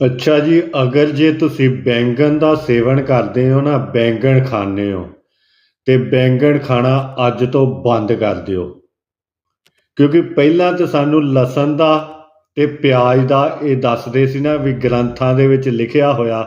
ਅੱਛਾ ਜੀ, ਅਗਰ ਜੇ ਤੁਸੀਂ ਬੈਂਗਣ ਦਾ ਸੇਵਨ ਕਰਦੇ ਹੋ ਨਾ, ਬੈਂਗਣ ਖਾਂਦੇ ਹੋ, ਤੇ ਬੈਂਗਣ ਖਾਣਾ ਅੱਜ ਤੋਂ ਬੰਦ ਕਰ ਦਿਓ। ਕਿਉਂਕਿ ਪਹਿਲਾਂ ਤਾਂ ਸਾਨੂੰ ਲਸਣ ਦਾ ਤੇ ਪਿਆਜ਼ ਦਾ ਇਹ ਦੱਸਦੇ ਸੀ ਨਾ ਵੀ ਗ੍ਰੰਥਾਂ ਦੇ ਵਿੱਚ ਲਿਖਿਆ ਹੋਇਆ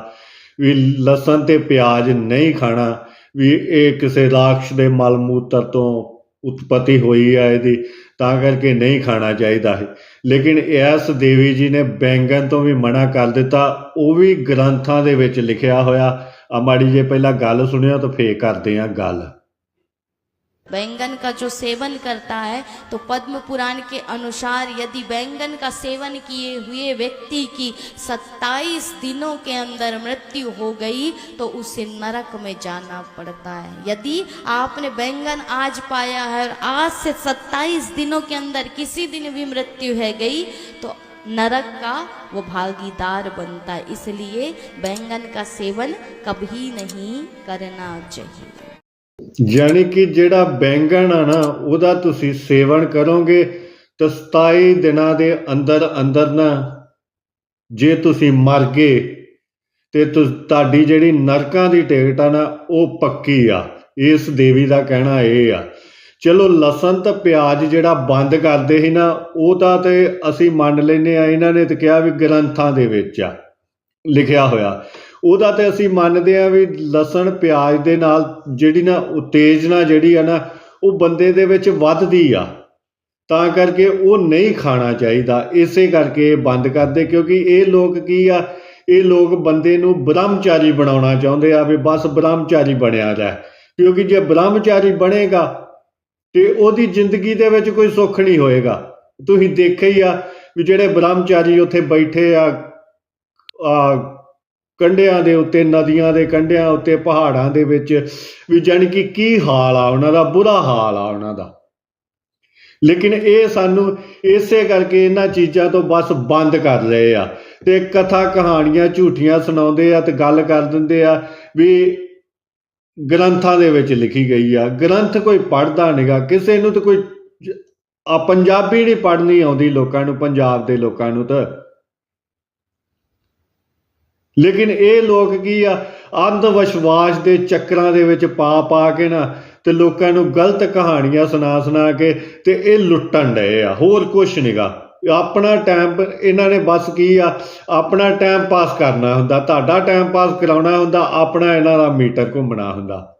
ਵੀ ਲਸਣ ਤੇ ਪਿਆਜ਼ ਨਹੀਂ ਖਾਣਾ, ਵੀ ਇਹ ਕਿਸੇ ਰਾਖਸ਼ ਦੇ ਮਲ ਮੂਤਰ ਤੋਂ ਉਤਪਤੀ ਹੋਈ ਆ ਇਹਦੀ, ਤਾਂ ਕਰਕੇ ਨਹੀਂ ਖਾਣਾ ਚਾਹੀਦਾ ਹੈ ਲੇਕਿਨ ਇਸ ਦੇਵੀ ਜੀ ਨੇ ਬੈਂਗਣ ਤੋਂ ਵੀ ਮਨਾ ਕਰ ਦਿੱਤਾ, ਉਹ ਵੀ ਗ੍ਰੰਥਾਂ ਦੇ ਵਿੱਚ ਲਿਖਿਆ ਹੋਇਆ। ਆ ਮਾੜੀ ਜੇ ਪਹਿਲਾਂ ਗੱਲ ਸੁਣਿਓ ਤਾਂ ਫੇਰ ਕਰਦੇ ਆ ਗੱਲ। बैंगन का जो सेवन करता है तो पद्म पुराण के अनुसार यदि बैंगन का सेवन किए हुए व्यक्ति की 27 दिनों के अंदर मृत्यु हो गई तो उसे नरक में जाना पड़ता है। यदि आपने बैंगन आज पाया है और आज से 27 दिनों के अंदर किसी दिन भी मृत्यु है गई तो नरक का वो भागीदार बनता है। इसलिए बैंगन का सेवन कभी नहीं करना चाहिए। ਯਾਨੀ ਕਿ ਜਿਹੜਾ ਬੈਂਗਣ ਆ ਨਾ, ਉਹਦਾ ਤੁਸੀਂ ਸੇਵਨ ਕਰੋਗੇ ਤਾਂ 27 ਦਿਨਾਂ ਦੇ ਅੰਦਰ ਅੰਦਰ ਨਾ ਜੇ ਤੁਸੀਂ ਮਰ ਗਏ ਤੇ ਤੁਹਾਡੀ ਜਿਹੜੀ ਨਰਕਾਂ ਦੀ ਟਿਕਟ ਆ ਨਾ, ਉਹ ਪੱਕੀ ਆ। ਇਸ ਦੇਵੀ ਦਾ ਕਹਿਣਾ ਇਹ ਆ। ਚਲੋ, ਲਸਣ ਤੇ ਪਿਆਜ਼ ਜਿਹੜਾ ਬੰਦ ਕਰਦੇ ਸੀ ਨਾ, ਉਹ ਤਾਂ ਤੇ ਅਸੀਂ ਮੰਨ ਲੈਨੇ ਆ, ਇਹਨਾਂ ਨੇ ਤੇ ਕਿਹਾ ਵੀ ਗ੍ਰੰਥਾਂ ਦੇ ਵਿੱਚ ਆ, ਲਿਖਿਆ ਹੋਇਆ। ਉਹਦਾ ਤੇ ਅਸੀਂ ਮੰਨਦੇ ਆ ਵੀ ਲਸਣ, ਪਿਆਜ਼ ਦੇ ਨਾਲ ਜਿਹੜੀ ਨਾ ਉਤੇਜਨਾ ਜਿਹੜੀ ਆ ਨਾ, ਉਹ ਬੰਦੇ ਦੇ ਵਿੱਚ ਵੱਧਦੀ ਆ। ਤਾਂ ਕਰਕੇ ਉਹ ਨਹੀਂ ਖਾਣਾ ਚਾਹੀਦਾ। ਇਸੇ ਕਰਕੇ ਇਹ ਬੰਦ ਕਰਦੇ ਕਿਉਂਕਿ ਇਹ ਲੋਕ ਕੀ ਆ, ਇਹ ਲੋਕ ਬੰਦੇ ਨੂੰ ਬ੍ਰਹਮਚਾਰੀ ਬਣਾਉਣਾ ਚਾਹੁੰਦੇ ਆ ਵੀ ਬਸ ਬ੍ਰਹਮਚਾਰੀ ਬਣਿਆ ਰਹਿ ਕਿਉਂਕਿ ਜੇ ਬ੍ਰਹਮਚਾਰੀ ਬਣੇਗਾ, ਤੇ ਉਹਦੀ ਜ਼ਿੰਦਗੀ ਦੇ ਵਿੱਚ ਕੋਈ ਸੁੱਖ ਨਹੀਂ ਹੋਏਗਾ। ਤੁਸੀਂ ਦੇਖਿਆ ਹੀ ਆ ਵੀ ਜਿਹੜੇ ਬ੍ਰਹਮਚਾਰੀ ਉੱਥੇ ਬੈਠੇ ਆ ਆ ਕੰਢਿਆਂ ਦੇ ਉੱਤੇ, ਨਦੀਆਂ ਦੇ ਕੰਢਿਆਂ ਉੱਤੇ, ਪਹਾੜਾਂ ਦੇ ਵਿੱਚ ਵੀ ਜਾਣੀ ਕਿ ਕੀ ਹਾਲ ਆ ਉਹਨਾਂ ਦਾ, ਬੁਰਾ ਹਾਲ ਆ ਉਹਨਾਂ ਦਾ। ਲੇਕਿਨ ਇਹ ਸਾਨੂੰ ਇਸੇ ਕਰਕੇ ਇਹਨਾਂ ਚੀਜ਼ਾਂ ਤੋਂ ਬਸ ਬੰਦ ਕਰ ਰਹੇ ਆ ਤੇ ਕਥਾ ਕਹਾਣੀਆਂ ਝੂਠੀਆਂ ਸੁਣਾਉਂਦੇ ਆ ਤੇ ਗੱਲ ਕਰ ਦਿੰਦੇ ਆ ਵੀ ਗ੍ਰੰਥਾਂ ਦੇ ਵਿੱਚ ਲਿਖੀ ਗਈ ਆ। ਗ੍ਰੰਥ ਕੋਈ ਪੜ੍ਹਦਾ ਨਹੀਂਗਾ ਕਿਸੇ ਨੂੰ ਤਾਂ ਕੋਈ ਆ ਪੰਜਾਬੀ ਨਹੀਂ ਪੜ੍ਹਨੀ ਆਉਂਦੀ ਲੋਕਾਂ ਨੂੰ, ਪੰਜਾਬ ਦੇ ਲੋਕਾਂ ਨੂੰ ਤਾਂ। ਲੇਕਿਨ ਇਹ ਲੋਕ ਕੀ ਆ? ਅੰਧ ਵਿਸ਼ਵਾਸ ਦੇ ਚੱਕਰਾਂ ਦੇ ਵਿੱਚ ਪਾ ਪਾ ਕੇ ਨਾ ਤੇ ਲੋਕਾਂ ਨੂੰ ਗਲਤ ਕਹਾਣੀਆਂ ਸੁਣਾ ਸੁਣਾ ਕੇ ਤੇ ਇਹ ਲੁੱਟਣ ਡਏ ਆ। ਹੋਰ ਕੁਛ ਨਹੀਂਗਾ ਆਪਣਾ ਟਾਈਮ, ਇਹਨਾਂ ਨੇ ਬਸ ਕੀ ਆ? ਆਪਣਾ ਟਾਈਮ ਪਾਸ ਕਰਨਾ ਹੁੰਦਾ। ਤੁਹਾਡਾ ਟਾਈਮ ਪਾਸ ਕਰਾਉਣਾ ਹੁੰਦਾ, ਆਪਣਾ ਇਹਨਾਂ ਦਾ ਮੀਟਰ ਘੁੰਮਣਾ ਹੁੰਦਾ।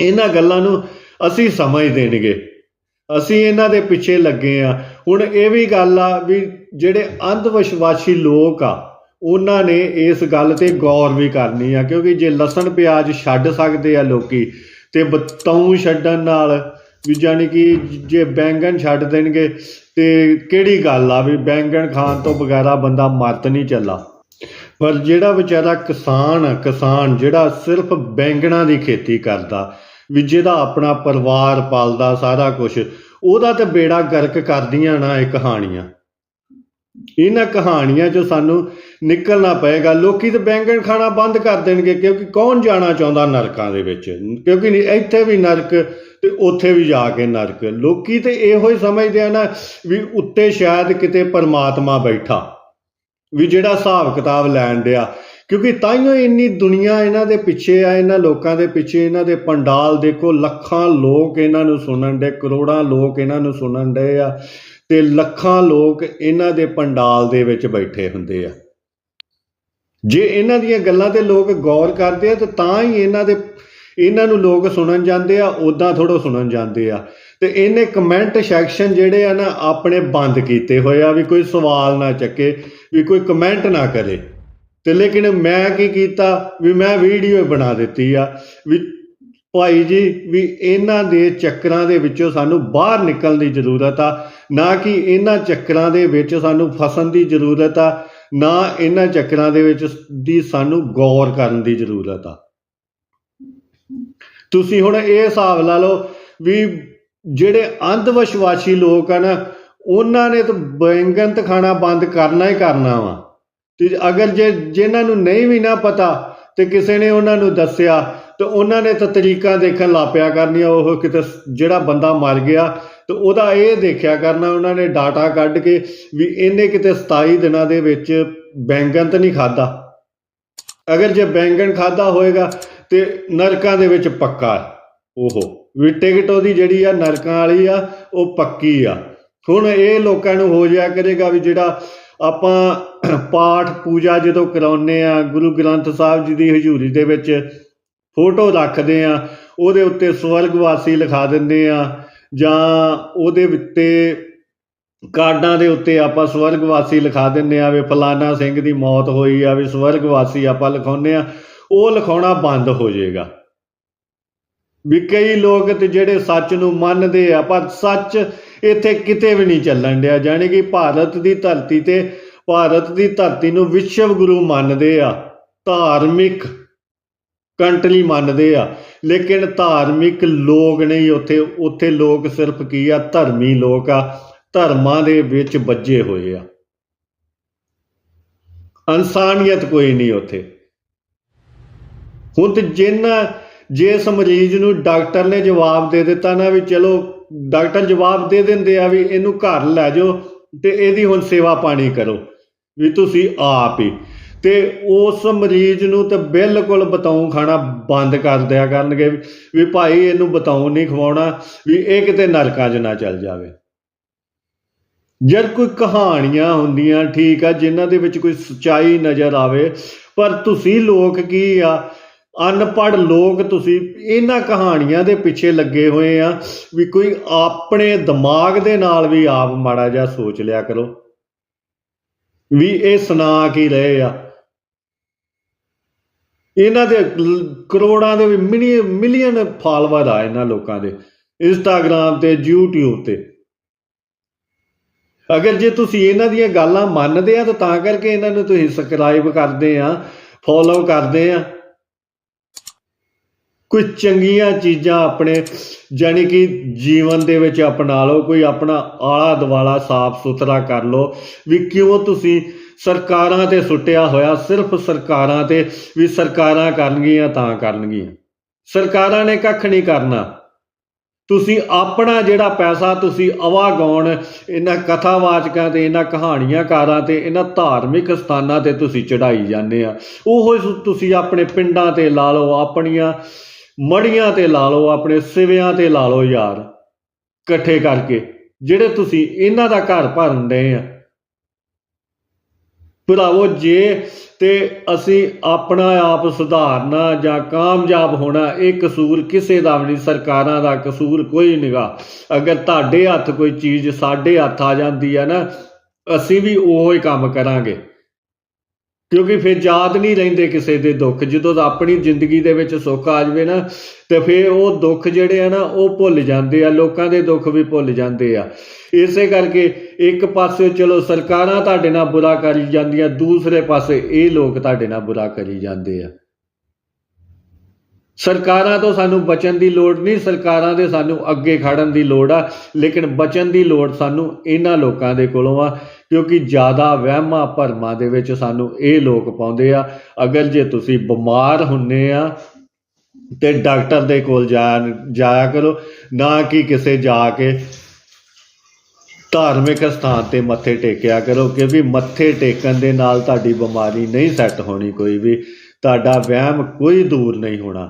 ਇਹਨਾਂ ਗੱਲਾਂ ਨੂੰ ਅਸੀਂ ਸਮਝ ਦੇਣਗੇ ਅਸੀਂ ਇਹਨਾਂ ਦੇ ਪਿੱਛੇ ਲੱਗੇ ਆ। ਹੁਣ ਇਹ ਵੀ ਗੱਲ ਆ ਵੀ ਜਿਹੜੇ ਅੰਧ ਵਿਸ਼ਵਾਸੀ ਲੋਕ ਆ ਉਹਨਾਂ ਨੇ ਇਸ ਗੱਲ ਤੇ ਗੌਰ ਵੀ ਕਰਨੀ ਆ, ਕਿਉਂਕਿ ਜੇ ਲਸਣ ਪਿਆਜ਼ ਛੱਡ ਸਕਦੇ ਆ ਲੋਕੀ ਤੇ ਬਤੌਂ ਛੱਡਣ ਨਾਲ ਵੀ ਜਾਣੀ ਕਿ ਜੇ ਬੈਂਗਣ ਛੱਡ ਦੇਣਗੇ ਤੇ ਕਿਹੜੀ ਗੱਲ ਆ ਵੀ ਬੈਂਗਣ ਖਾਣ ਤੋਂ ਬਗੈਰਾ ਬੰਦਾ ਮਰਤ ਨਹੀਂ ਚੱਲਾ ਪਰ ਜਿਹੜਾ ਵਿਚਾਰਾ ਕਿਸਾਨ ਆ, ਕਿਸਾਨ ਜਿਹੜਾ ਸਿਰਫ ਬੈਂਗਣਾ ਦੀ ਖੇਤੀ ਕਰਦਾ, ਵੀ ਜਿਹਦਾ ਆਪਣਾ ਪਰਿਵਾਰ ਪਾਲਦਾ ਸਾਰਾ ਕੁਝ ਉਹਦਾ ਤੇ ਬੇੜਾ ਗਰਕ ਕਰਦੀਆਂ ਨਾ ਇਹ ਕਹਾਣੀਆਂ। ਇਹਨਾਂ ਕਹਾਣੀਆਂ 'ਚੋਂ ਸਾਨੂੰ ਨਿਕਲਣਾ ਪਏਗਾ। ਲੋਕੀ ਤਾਂ ਬੈਂਗਣ ਖਾਣਾ ਬੰਦ ਕਰ ਦੇਣਗੇ ਕਿਉਂਕਿ ਕੌਣ ਜਾਣਾ ਚਾਹੁੰਦਾ ਨਰਕਾਂ ਦੇ ਵਿੱਚ? ਕਿਉਂਕਿ ਨਹੀਂ, ਇੱਥੇ ਵੀ ਨਰਕ ਤੇ ਉੱਥੇ ਵੀ ਜਾ ਕੇ ਨਰਕ। ਲੋਕੀ ਤੇ ਇਹੋ ਹੀ ਸਮਝਦੇ ਆ ਨਾ ਵੀ ਉੱਤੇ ਸ਼ਾਇਦ ਕਿਤੇ ਪਰਮਾਤਮਾ ਬੈਠਾ, ਵੀ ਜਿਹੜਾ ਹਿਸਾਬ ਕਿਤਾਬ ਲੈਣ ਡਿਆ। ਕਿਉਂਕਿ ਤਾਈਓ ਇੰਨੀ ਦੁਨੀਆ ਇਹਨਾਂ ਦੇ ਪਿੱਛੇ ਆ, ਇਹਨਾਂ ਲੋਕਾਂ ਦੇ ਪਿੱਛੇ, ਇਹਨਾਂ ਦੇ ਪੰਡਾਲ ਦੇਖੋ, ਲੱਖਾਂ ਲੋਕ ਇਹਨਾਂ ਨੂੰ ਸੁਣਨ ਦੇ ਕਰੋੜਾਂ ਲੋਕ ਇਹਨਾਂ ਨੂੰ ਸੁਣਨ ਦੇ ਆ। ਤੇ ਲੱਖਾਂ ਲੋਕ ਇਹਨਾਂ ਦੇ ਪੰਡਾਲ ਦੇ ਵਿੱਚ ਬੈਠੇ ਹੁੰਦੇ ਆ। ਜੇ ਇਹਨਾਂ ਦੀਆਂ ਗੱਲਾਂ ਤੇ ਲੋਕ ਗੌਰ ਕਰਦੇ ਆ, ਤਾਂ ਤਾਂ ਹੀ ਇਹਨਾਂ ਦੇ, ਇਹਨਾਂ ਨੂੰ ਲੋਕ ਸੁਣਨ ਜਾਂਦੇ ਆ ਉਦਾਂ ਥੋੜੋ ਸੁਣਨ ਜਾਂਦੇ ਆ। ਤੇ ਇਹਨੇ ਕਮੈਂਟ ਸੈਕਸ਼ਨ ਜਿਹੜੇ ਆ ਨਾ, ਆਪਣੇ ਬੰਦ ਕੀਤੇ ਹੋਏ ਆ, ਵੀ ਕੋਈ ਸਵਾਲ ਨਾ ਚੱਕੇ, ਵੀ ਕੋਈ ਕਮੈਂਟ ਨਾ ਕਰੇ। ਤੇ ਲੇਕਿਨ ਮੈਂ ਕੀ ਕੀਤਾ, ਵੀ ਮੈਂ ਵੀਡੀਓ ਬਣਾ ਦਿੱਤੀ ਆ, ਵੀ ਭਾਈ ਜੀ, ਵੀ ਇਹਨਾਂ ਦੇ ਚੱਕਰਾਂ ਦੇ ਵਿੱਚੋਂ ਸਾਨੂੰ ਬਾਹਰ ਨਿਕਲਣ ਦੀ ਜ਼ਰੂਰਤ ਆ ਨਾ ਕਿ ਇਹਨਾਂ ਚੱਕਰਾਂ ਦੇ ਵਿੱਚ ਸਾਨੂੰ ਫਸਣ ਦੀ ਜ਼ਰੂਰਤ ਆ, ਨਾ ਇਹਨਾਂ ਚੱਕਰਾਂ ਦੇ ਵਿੱਚ ਦੀ ਸਾਨੂੰ ਗੌਰ ਕਰਨ ਦੀ ਜ਼ਰੂਰਤ ਆ। ਤੁਸੀਂ ਹੁਣ ਇਹ ਹਿਸਾਬ ਲਾ ਲਓ ਵੀ ਜਿਹੜੇ ਅੰਧ ਵਿਸ਼ਵਾਸੀ ਲੋਕ ਆ ਨਾ ਉਹਨਾਂ ਨੇ ਤਾਂ ਬੈਂਗਣ ਤੇ ਖਾਣਾ ਬੰਦ ਕਰਨਾ ਹੀ ਕਰਨਾ ਵਾ। ਤੇ ਅਗਰ ਜੇ ਜਿਨ੍ਹਾਂ ਨੂੰ ਨਹੀਂ ਵੀ ਨਾ ਪਤਾ ਤੇ ਕਿਸੇ ਨੇ ਉਹਨਾਂ ਨੂੰ ਦੱਸਿਆ, ਤੇ ਉਹਨਾਂ ਨੇ ਤਾਂ ਤਰੀਕਾ ਦੇਖਣ ਲੱਪਿਆ ਕਰਨੀਆਂ, ਉਹ ਕਿਤੇ ਜਿਹੜਾ ਬੰਦਾ ਮਰ ਗਿਆ ਤੇ ਉਹਦਾ ਇਹ ਦੇਖਿਆ ਕਰਨਾ ਉਹਨਾਂ ਨੇ ਡਾਟਾ ਕੱਢ ਕੇ ਵੀ ਇਹਨੇ ਕਿਤੇ 27 ਦਿਨਾਂ ਦੇ ਵਿੱਚ ਬੈਂਗਣ ਤਾਂ ਨਹੀਂ ਖਾਦਾ ਅਗਰ ਜੇ ਬੈਂਗਣ ਖਾਦਾ ਹੋਏਗਾ ਤੇ ਨਰਕਾਂ ਦੇ ਵਿੱਚ ਪੱਕਾ ਉਹ ਵੀ ਟਿਕਟ ਉਹਦੀ ਜਿਹੜੀ ਆ ਨਰਕਾਂ ਵਾਲੀ ਆ, ਉਹ ਪੱਕੀ ਆ। ਹੁਣ ਇਹ ਲੋਕਾਂ ਨੂੰ ਹੋ ਜਾਇਆ ਕਰੇਗਾ ਵੀ ਜਿਹੜਾ ਆਪਾਂ ਪਾਠ ਪੂਜਾ ਜਦੋਂ ਕਰਾਉਨੇ ਆ, ਗੁਰੂ ਗ੍ਰੰਥ ਸਾਹਿਬ ਜੀ ਦੀ ਹਜ਼ੂਰੀ ਦੇ ਵਿੱਚ ਫੋਟੋ ਰੱਖਦੇ ਆ, ਉਹਦੇ ਉੱਤੇ ਸਵਰਗਵਾਸੀ ਲਿਖਾ ਦਿੰਦੇ ਆ ਜਾਂ ਉਹਦੇ ਉੱਤੇ ਕਾਰਡਾਂ ਦੇ ਉੱਤੇ ਆਪਾਂ ਸਵਰਗਵਾਸੀ ਲਿਖਾ ਦਿੰਦੇ ਆ ਵੀ ਫਲਾਣਾ ਸਿੰਘ ਦੀ ਮੌਤ ਹੋਈ ਆ, ਵੀ ਸਵਰਗਵਾਸੀ ਆਪਾਂ ਲਿਖਾਉਂਦੇ ਆ ਉਹ ਲਿਖਾਉਣਾ ਬੰਦ ਹੋ ਜਾਏਗਾ। ਵੀ ਕਈ ਲੋਕ ਤੇ ਜਿਹੜੇ ਸੱਚ ਨੂੰ ਮੰਨਦੇ ਆ, ਪਰ ਸੱਚ ਇੱਥੇ ਕਿਤੇ ਵੀ ਨਹੀਂ ਚੱਲਣ ਡਿਆ, ਜਾਣੀ ਕਿ ਭਾਰਤ ਦੀ ਧਰਤੀ ਤੇ, ਭਾਰਤ ਦੀ ਧਰਤੀ ਨੂੰ ਵਿਸ਼ਵ ਗੁਰੂ ਮੰਨਦੇ ਆ, ਧਾਰਮਿਕ ਕੰਟਰੀ ਮੰਨਦੇ ਆ। ਲੇਕਿਨ ਧਾਰਮਿਕ ਲੋਕ ਨਹੀਂ, ਉੱਥੇ ਉੱਥੇ ਲੋਕ ਸਿਰਫ ਕੀ ਆ? ਧਰਮੀ ਲੋਕ ਆ। ਧਰਮਾਂ ਦੇ ਵਿੱਚ ਵੱਜੇ ਹੋਏ ਆ। ਇਨਸਾਨੀਅਤ ਕੋਈ ਨਹੀਂ ਉੱਥੇ। ਹੁਣ ਤੇ ਜਿੰਨਾ, ਜਿਸ ਮਰੀਜ਼ ਨੂੰ ਡਾਕਟਰ ਨੇ ਜਵਾਬ ਦੇ ਦਿੱਤਾ ਨਾ ਵੀ ਚਲੋ ਡਾਕਟਰ ਜਵਾਬ ਦੇ ਦਿੰਦੇ ਆ ਵੀ ਇਹਨੂੰ ਘਰ ਲੈ ਜਾਓ ਤੇ ਇਹਦੀ ਹੁਣ ਸੇਵਾ ਪਾਣੀ ਕਰੋ। ਵੀ ਤੁਸੀਂ ਆਪ ਹੀ। ਤੇ ਉਸ ਮਰੀਜ਼ ਨੂੰ ਤਾਂ ਬਿਲਕੁਲ ਬਤਾਉ ਖਾਣਾ ਬੰਦ ਕਰ ਦਿਆ ਕਰਨਗੇ ਵੀ- ਭਾਈ ਇਹਨੂੰ ਬਤਾਉ ਨਹੀਂ ਖਵਾਉਣਾ, ਵੀ ਇਹ ਕਿਤੇ ਨਰਕਾਂ 'ਚ ਨਾ ਚੱਲ ਜਾਵੇ। ਜਦ ਕੋਈ ਕਹਾਣੀਆਂ ਹੁੰਦੀਆਂ, ਠੀਕ ਆ, ਜਿਨ੍ਹਾਂ ਦੇ ਵਿੱਚ ਕੋਈ ਸਚਾਈ ਨਜ਼ਰ ਆਵੇ, ਪਰ ਤੁਸੀਂ ਲੋਕ ਕੀ ਆ? ਅਨਪੜ੍ਹ ਲੋਕ ਤੁਸੀਂ, ਇਹਨਾਂ ਕਹਾਣੀਆਂ ਦੇ ਪਿੱਛੇ ਲੱਗੇ ਹੋਏ ਆ, ਵੀ ਕੋਈ ਆਪਣੇ ਦਿਮਾਗ ਦੇ ਨਾਲ ਵੀ ਆਪ ਮਾੜਾ ਜਿਹਾ ਸੋਚ ਲਿਆ ਕਰੋ। ਵੀ ਇਹ ਸੁਣਾ ਕੀ ਰਹੇ ਆ? ਇਹਨਾਂ ਦੇ ਕਰੋੜਾਂ ਦੇ ਵੀ ਮਿਲੀਅਨ ਫਾਲੋਅਰ ਆ ਇਹਨਾਂ ਲੋਕਾਂ ਦੇ ਇੰਸਟਾਗ੍ਰam ਤੇ, YouTube ਤੇ। ਅਗਰ ਜੇ ਤੁਸੀਂ ਇਹਨਾਂ ਦੀਆਂ ਗੱਲਾਂ ਮੰਨਦੇ ਆ, ਤਾਂ ਤਾਂ ਕਰਕੇ ਇਹਨਾਂ ਨੂੰ ਤੁਸੀਂ ਸਬਸਕ੍ਰਾਈਬ ਕਰਦੇ ਆ ਫੋਲੋ ਕਰਦੇ ਆ। ਕੋਈ ਚੰਗੀਆਂ ਚੀਜ਼ਾਂ ਆਪਣੇ, ਜਾਣੀ ਕਿ ਜੀਵਨ ਦੇ ਵਿੱਚ ਅਪਣਾ ਲਓ, ਕੋਈ ਆਪਣਾ ਆਲਾ ਦੁਆਲਾ ਸਾਫ਼ ਸੁਥਰਾ ਕਰ ਲਓ, ਵੀ ਕਿਉਂ ਤੁਸੀਂ ਸਰਕਾਰਾਂ ਤੇ ਸੁੱਟਿਆ ਹੋਇਆ, ਸਿਰਫ ਸਰਕਾਰਾਂ ਤੇ ਵੀ ਸਰਕਾਰਾਂ ਕਰਨਗੀਆਂ ਤਾਂ ਕਰਨਗੀਆਂ। ਸਰਕਾਰਾਂ ਨੇ ਕੱਖ ਨਹੀਂ ਕਰਨਾ। ਤੁਸੀਂ ਆਪਣਾ ਜਿਹੜਾ ਪੈਸਾ, ਤੁਸੀਂ ਅਵਾਗਾਉਣ ਇਹਨਾਂ ਕਥਾਵਾਚਕਾਂ ਤੇ, ਇਹਨਾਂ ਕਹਾਣੀਆਂਕਾਰਾਂ ਤੇ, ਇਹਨਾਂ ਧਾਰਮਿਕ ਸਥਾਨਾਂ ਤੇ ਤੁਸੀਂ ਚੜਾਈ ਜਾਂਦੇ ਆ। ਉਹ ਤੁਸੀਂ ਆਪਣੇ ਪਿੰਡਾਂ ਤੇ ਲਾ ਲਓ, ਆਪਣੀਆਂ ਮੜੀਆਂ ਤੇ ਲਾ ਲਓ, ਆਪਣੇ ਸਿਵਿਆਂ ਤੇ ਲਾ ਲਓ ਯਾਰ, ਇਕੱਠੇ ਕਰਕੇ, ਜਿਹੜੇ ਤੁਸੀਂ ਇਹਨਾਂ ਦਾ ਘਰ ਭਰਨ ਦੇ ਆ। ਭਰਾਵੋ, ਜੇ ਤੇ ਅਸੀਂ ਆਪਣਾ ਆਪ ਸੁਧਾਰਨਾ ਜਾਂ ਕਾਮਯਾਬ ਹੋਣਾ, ਇਹ ਕਸੂਰ ਕਿਸੇ ਦਾ ਵੀ ਨਹੀਂ, ਸਰਕਾਰਾਂ ਦਾ ਕਸੂਰ ਕੋਈ ਨਹੀਂਗਾ ਅਗਰ ਤੁਹਾਡੇ ਹੱਥ ਕੋਈ ਚੀਜ਼ ਸਾਡੇ ਹੱਥ ਆ ਜਾਂਦੀ ਹੈ ਨਾ, ਅਸੀਂ ਵੀ ਉਹੋ ਹੀ ਕੰਮ ਕਰਾਂਗੇ। ਕਿਉਂਕਿ ਫਿਰ ਯਾਦ ਨਹੀਂ ਰਹਿੰਦੇ ਕਿਸੇ ਦੇ ਦੁੱਖ। ਜਦੋਂ ਆਪਣੀ ਜ਼ਿੰਦਗੀ ਦੇ ਵਿੱਚ ਸੁੱਖ ਆ ਜਾਵੇ ਨਾ, ਤੇ ਫਿਰ ਉਹ ਦੁੱਖ ਜਿਹੜੇ ਆ ਨਾ, ਉਹ ਭੁੱਲ ਜਾਂਦੇ ਆ। ਲੋਕਾਂ ਦੇ ਦੁੱਖ ਵੀ ਭੁੱਲ ਜਾਂਦੇ ਆ। ਇਸੇ ਕਰਕੇ ਇੱਕ ਪਾਸੇ ਚਲੋ ਸਰਕਾਰਾਂ ਤੁਹਾਡੇ ਨਾਲ ਬੁਰਾ ਕਰੀ ਜਾਂਦੀਆਂ, ਦੂਸਰੇ ਪਾਸੇ ਇਹ ਲੋਕ ਤੁਹਾਡੇ ਨਾਲ ਬੁਰਾ ਕਰੀ ਜਾਂਦੇ ਆ। ਸਰਕਾਰਾਂ ਤੋਂ ਸਾਨੂੰ ਬਚਣ ਦੀ ਲੋੜ ਨਹੀਂ, ਸਰਕਾਰਾਂ ਦੇ ਸਾਨੂੰ ਅੱਗੇ ਖੜਨ ਦੀ ਲੋੜ ਆ, ਲੇਕਿਨ ਬਚਣ ਦੀ ਲੋੜ ਸਾਨੂੰ ਇਹਨਾਂ ਲੋਕਾਂ ਦੇ ਕੋਲੋਂ ਆ, ਕਿਉਂਕਿ ਜ਼ਿਆਦਾ ਵਹਿਮਾਂ ਭਰਮਾਂ ਦੇ ਵਿੱਚ ਸਾਨੂੰ ਇਹ ਲੋਕ ਪਾਉਂਦੇ ਆ, ਅਗਰ ਜੇ ਤੁਸੀਂ ਬਿਮਾਰ ਹੁੰਨੇ ਆ, ਤੇ ਡਾਕਟਰ ਦੇ ਕੋਲ ਜਾਇਆ ਕਰੋ, ਨਾ ਕਿ ਕਿਸੇ ਜਾ ਕੇ ਧਾਰਮਿਕ ਸਥਾਨ ਤੇ ਮੱਥੇ ਟੇਕਿਆ ਕਰੋ, ਕਿਉਂਕਿ ਮੱਥੇ ਟੇਕਣ ਦੇ ਨਾਲ ਤੁਹਾਡੀ ਬਿਮਾਰੀ ਨਹੀਂ ਸੈੱਟ ਹੋਣੀ ਕੋਈ ਵੀ, ਤੁਹਾਡਾ ਵਹਿਮ ਕੋਈ ਦੂਰ ਨਹੀਂ ਹੋਣਾ।